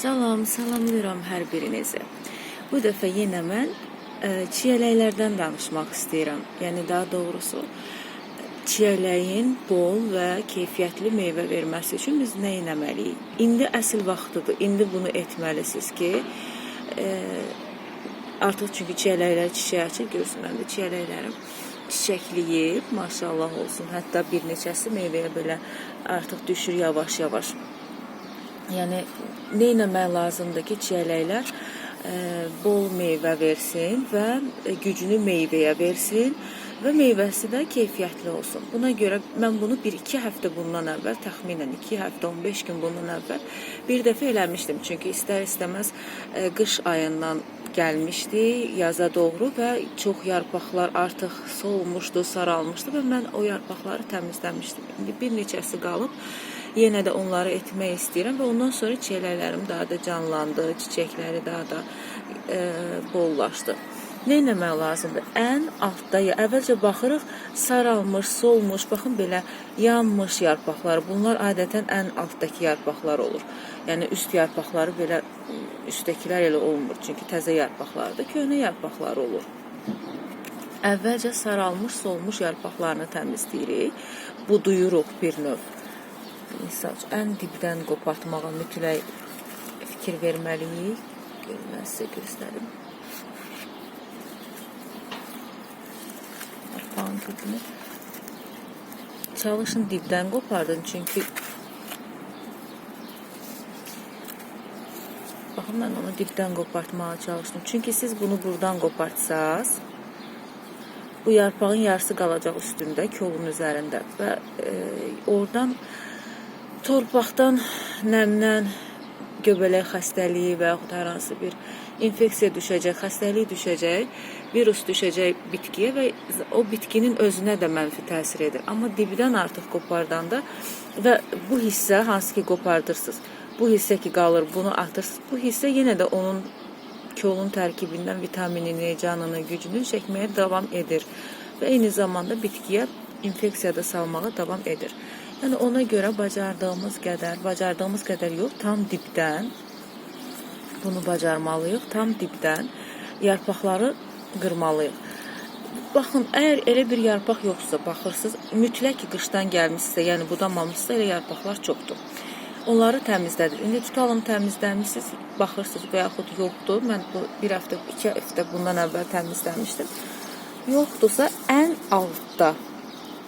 Salam, salamlayıram hər birinizi. Bu dəfə yenə mən ə, çiyələklərdən danışmaq istəyirəm. Yəni daha doğrusu çiyələyin bol və keyfiyyətli meyvə verməsi üçün biz nə etməliyik? İndi əsl vaxtıdır. İndi bunu etməlisiniz ki, ə, artıq çünki çiyələklər çiçək açır, görürsün mən də çiyələklərim çiçəkləyib, maşallah olsun. Hətta bir neçəsi meyvəyə belə artıq düşür yavaş-yavaş. Yəni nə etmək lazımdır ki, çiyələklər ə, bol meyvə versin və gücünü meyvəyə versin və meyvəsi də keyfiyyətli olsun. Buna görə mən bunu 1-2 həftə bundan əvvəl, təxminən 2 həftə, 15 gün bundan əvvəl bir dəfə eləmişdim. Çünki istər-istəməz ə, qış ayından gəlmişdi yaza doğru və çox yarpaqlar artıq solmuşdu, saralmışdı və mən o yarpaqları təmizləmişdim. İndi bir neçəsi qalıb. Yenə də onları etmək istəyirəm və ondan sonra çiçəklərim daha da canlandı, çiçəkləri daha da e, bollaşdı. Nə etmək lazımdır? Ən altda ya əvvəlcə baxırıq saralmış, solmuş, baxın belə yanmış yarpaqlar. Bunlar adətən ən altdakı yarpaqlar olur. Yəni üst yarpaqları belə üstdəkilər elə olmur. Çünki təzə yarpaqlardır, köhnə yarpaqlar olur. Əvvəlcə saralmış, solmuş yarpaqlarını təmizləyirik. Buduyuruq bir növ. Üçün, ən dibdən qopartmağa mütləq fikir verməliyik. Görün, mən sizə göstərim. Çalışın dibdən qopardın çünki Baxın mən onu dibdən qopartmağa çalışdım. Çünki siz bunu buradan qopartsaz, bu yarpağın yarısı qalacaq üstündə, kolun üzərində və e, oradan torpaqdan nəmdən göbələk xəstəliyi və yaxud hər hansı bir infeksiya düşəcək, xəstəlik düşəcək, virus düşəcək bitkiyə və o bitkinin özünə də mənfi təsir edir. Amma dibdən artıq qopardanda və bu hissə hansı ki qopardırsınız, bu hissə ki qalır, bunu atırsınız, bu hissə yenə də onun kolun tərkibindən vitaminini, canını, gücünü çəkməyə davam edir və eyni zamanda bitkiyə infeksiya da salmağa davam edir. Yəni ona görə bacardığımız qədər, bacardığımız qədər yox, tam dibdən bunu bacarmalıyıq. Tam dibdən yarpaqları qırmalıyıq. Baxın, əgər elə bir yarpaq yoxsa, baxırsınız, mütləq qışdan gəlmişsə, yəni budamamışsa elə yarpaqlar çoxdur. Onları təmizlədir. İndi tutalım təmizləmisiniz, baxırsınız və yaxud yoxdur. Mən bu bir həftə, iki həftə bundan əvvəl təmizləmişdim. Yoxdursa ən altda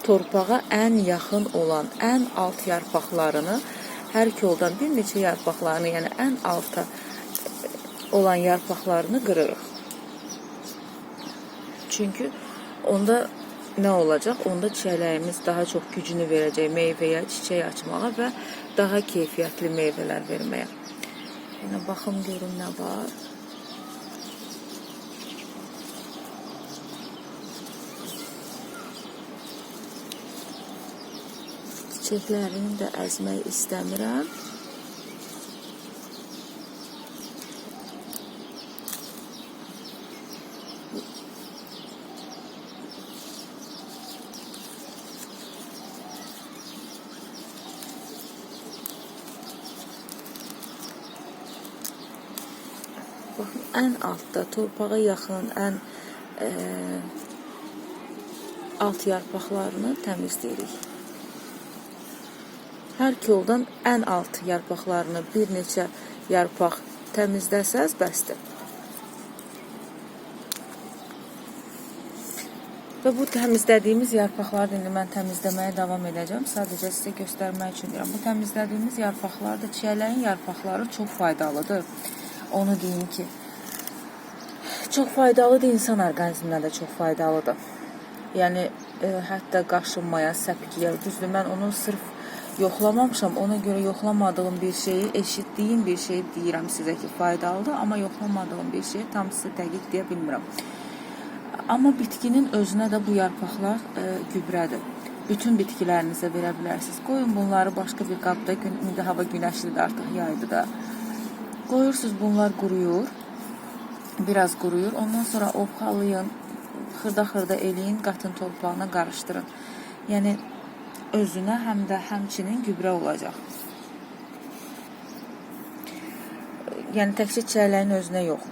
torpağa ən yaxın olan ən alt yarpaqlarını hər koldan bir neçə yarpaqlarını, yəni ən alta olan yarpaqlarını qırırıq. Çünki onda nə olacaq? Onda çiçəklərimiz daha çox gücünü verəcək meyvəyə, çiçək açmağa və daha keyfiyyətli meyvələr verməyə. Yəni baxım görün nə var. Çiçəklərini də əzmək istəmirəm. Baxın, ən altda torpağa yaxın, ən e, alt yarpaqlarını təmizləyirik. Hər koldan ən alt yarpaqlarını bir neçə yarpaq təmizləsəz bəsdir. Və bu təmizlədiyimiz yarpaqları indi mən təmizləməyə davam edəcəm. Sadəcə sizə göstərmək üçün deyirəm. Bu təmizlədiyimiz yarpaqlar da çiyələyin yarpaqları çox faydalıdır. Onu deyim ki, çox faydalıdır insan orqanizminə də çox faydalıdır. Yəni e, hətta qaşınmaya, səpkiyə, düzdür mən onu sırf yoxlamamışam. Ona görə yoxlamadığım bir şeyi, eşitdiyim bir şeyi deyirəm sizə ki, faydalıdır, amma yoxlamadığım bir şeyi tam sizə dəqiq deyə bilmirəm. Amma bitkinin özünə də bu yarpaqlar e, gübrədir. Bütün bitkilərinizə verə bilərsiniz. Qoyun bunları başqa bir qabda, gün, indi hava günəşlidir artıq yaydı da. Qoyursunuz bunlar quruyur. Biraz quruyur. Ondan sonra ovxalayın, xırda-xırda eləyin, qatın torpağına qarışdırın. Yəni özünə həm də həmçinin gübrə olacaq. yəni təkcə çiyələyin özünə yox.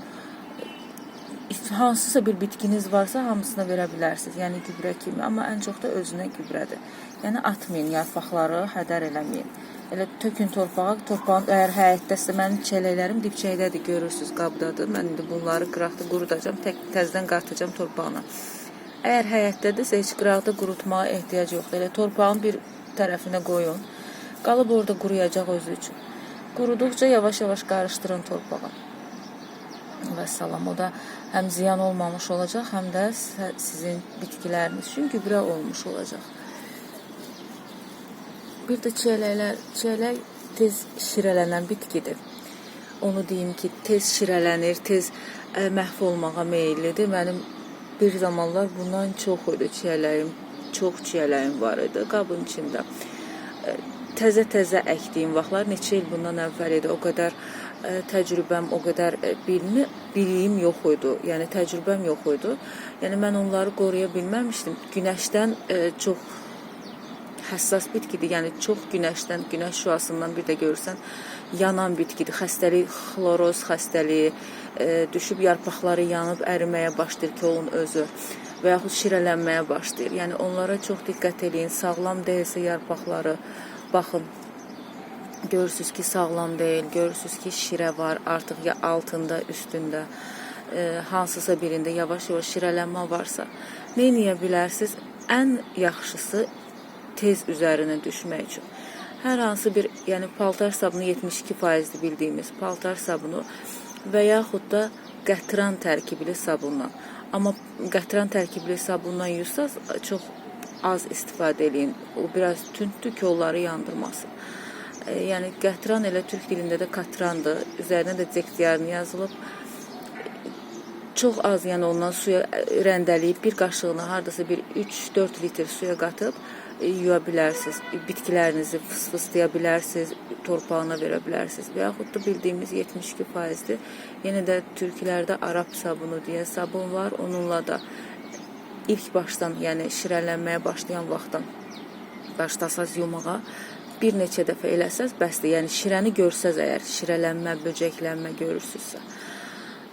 Hansısa bir bitkiniz varsa hamısına verə bilərsiniz. Yəni gübrə kimi, amma ən çox da özünə gübrədir. Yəni atmayın yarpaqları, hədər eləməyin. Elə tökün torpağa, torpağın əgər həyətdəsə mənim çiyələklərim dibçəkdədir, görürsüz, qabdadır. Mən indi bunları qıraqda qurudacağam, tək təzədən qartacağam torpağına. Əgər həyətdədirsə heç qıraqda qurutmağa ehtiyac yoxdur. Elə torpağın bir tərəfinə qoyun. Qalıb orada quruyacaq özü üçün. Quruduqca yavaş-yavaş qarışdırın torpağa. Və salam. O da həm ziyan olmamış olacaq, həm də sizin bitkiləriniz üçün gübrə olmuş olacaq. Bir də çiyələklər, çiyələk tez şirələnən bitkidir. Onu deyim ki, tez şirələnir, tez ə, məhv olmağa meyllidir. Mənim bir zamanlar bundan çox idi çiyələyim, çox çiyələyim var idi qabın içində. Təzə-təzə əkdiyim vaxtlar neçə il bundan əvvəl idi. O qədər ə, təcrübəm, o qədər bilmi, biliyim yox idi. Yəni təcrübəm yox idi. Yəni mən onları qoruya bilməmişdim. Günəşdən ə, çox həssas bitkidir. Yəni çox günəşdən, günəş şüasından bir də görürsən yanan bitkidir. Xəstəlik, xloroz xəstəliyi e, düşüb yarpaqları yanıb əriməyə başlayır kolun özü və yaxud şirələnməyə başlayır. Yəni onlara çox diqqət eləyin. Sağlam deyilsə yarpaqları baxın görürsüz ki sağlam deyil, görürsüz ki şirə var artıq ya altında, üstündə e, hansısa birində yavaş-yavaş şirələnmə varsa, nə edə bilərsiniz? Ən yaxşısı tez üzərinə düşmək üçün. Hər hansı bir, yəni paltar sabunu 72%dir bildiyimiz paltar sabunu və yaxud da qətran tərkibli sabunla. Amma qətran tərkibli sabundan yursaz çox az istifadə eləyin. O biraz tündür ki, onları yandırmasın. E, yəni qətran elə türk dilində də katrandır. Üzərinə də cekdiyarını yazılıb. Çox az, yəni ondan suya rəndələyib bir qaşığını hardasa bir 3-4 litr suya qatıb yuya bilərsiniz. Bitkilərinizi fıs-fıslaya torpağına verə bilərsiniz. Və yaxud da bildiyimiz 72%-dir. Yenə də türklərdə Arap sabunu deyə sabun var. Onunla da ilk başdan, yəni şirələnməyə başlayan vaxtdan başlasaz yumağa bir neçə dəfə eləsəz bəsdir. Yəni şirəni görsəz əgər şirələnmə, böcəklənmə görürsünüzsə.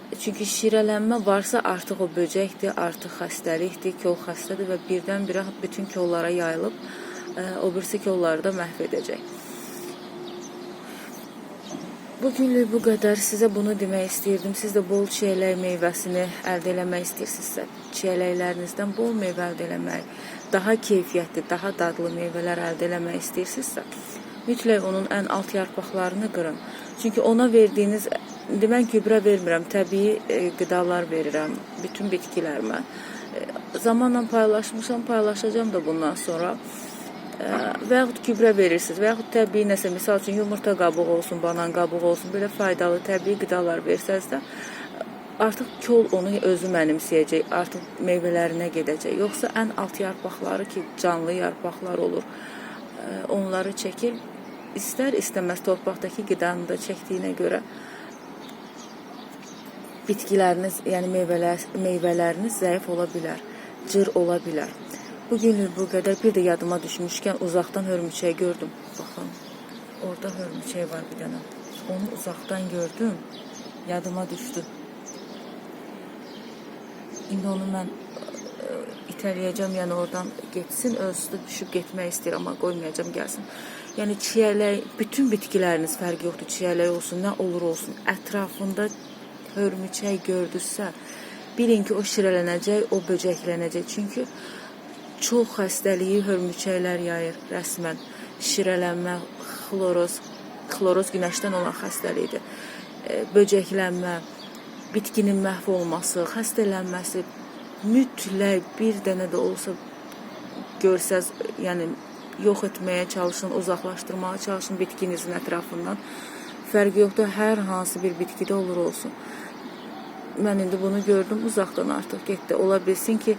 Çünki şirələnmə varsa artıq o böcəkdir, artıq xəstəlikdir, kol xəstədir və birdən-birə bütün kollara yayılıb ə, o birisi kolları da məhv edəcək. Bugünlük bu qədər. Sizə bunu demək istəyirdim. Siz də bol çiyələk meyvəsini əldə eləmək istəyirsinizsə, çiyələklərinizdən bol meyvə əldə eləmək, daha keyfiyyətli, daha dadlı meyvələr əldə eləmək istəyirsinizsə, mütləq onun ən alt yarpaqlarını qırın. Çünki ona verdiyiniz Mən gübrə vermirəm, təbii e, qidalar verirəm bütün bitkilərimə. E, zamanla paylaşmışam, paylaşacağam da bundan sonra. E, və yaxud gübrə verirsiniz, və yaxud təbii nəsə, misal üçün yumurta qabığı olsun, banan qabığı olsun, belə faydalı təbii qidalar versəz də artıq kol onu özü mənimsəyəcək, artıq meyvələrinə gedəcək. Yoxsa ən alt yarpaqları ki, canlı yarpaqlar olur, e, onları çəkir. İstər istəməz torpaqdakı qidanı da çəkdiyinə görə bitkiləriniz, yəni meyvələr, meyvələriniz zəif ola bilər, cır ola bilər. Bu günlük. Bir də yadıma düşmüşkən uzaqdan hörmüçək gördüm. Baxın. Orada hörmüçək var bir dənə. Onu uzaqdan gördüm. Yadıma düşdü. İndi onu mən ə, itələyəcəm, yəni oradan getsin, özü düşüb getmək istəyir, amma qoymayacağam gəlsin. Yəni çiyələk, bütün bitkiləriniz fərqi yoxdur. Çiyələk olsun, nə olur olsun, ətrafında hörmüçək gördüsə, bilin ki, o şirələnəcək, o böcəklənəcək. Çünki çox xəstəliyi hörmüçəklər yayır rəsmən. Şirələnmə, xloroz, xloroz günəşdən olan xəstəlikdir. E, böcəklənmə, bitkinin məhv olması, xəstələnməsi mütləq bir dənə də olsa görsəz, yəni yox etməyə çalışın, uzaqlaşdırmağa çalışın bitkinizin ətrafından. Fərqi yoxdur, hər hansı bir bitkidə olur olsun. Mən indi bunu gördüm uzaqdan artıq getdi. Ola bilsin ki,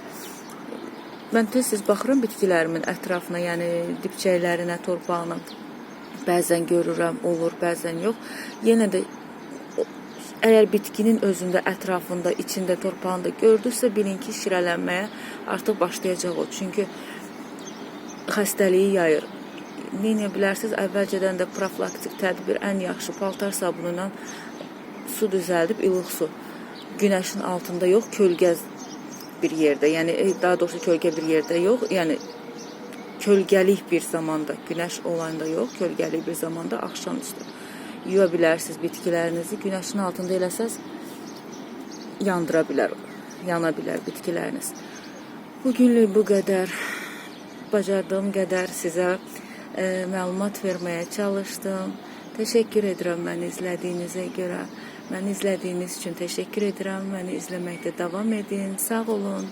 mən tez-tez baxıram bitkilərimin ətrafına, yəni dibçəklərinə, torpağına. Bəzən görürəm, olur, bəzən yox. Yenə də əgər bitkinin özündə, ətrafında, içində, torpağında gördünüzsə, bilin ki, şirələnməyə artıq başlayacaq o. Çünki xəstəliyi yayır. Nə edə bilərsiniz? Əvvəlcədən də profilaktik tədbir ən yaxşı paltar sabunu ilə su düzəldib ilıq su. Günəşin altında yox, kölgə bir yerdə. Yəni e, daha doğrusu kölgə bir yerdə yox. Yəni kölgəlik bir zamanda, günəş olanda yox, kölgəlik bir zamanda axşamüstü yuya bilərsiniz bitkilərinizi. Günəşin altında eləsəz yandıra bilər, yana bilər bitkiləriniz. Bu günlük bu qədər. Bacardığım qədər sizə məlumat verməyə çalışdım. Təşəkkür edirəm məni izlədiyinizə görə. Məni izlədiyiniz üçün təşəkkür edirəm. Məni izləməkdə davam edin. Sağ olun.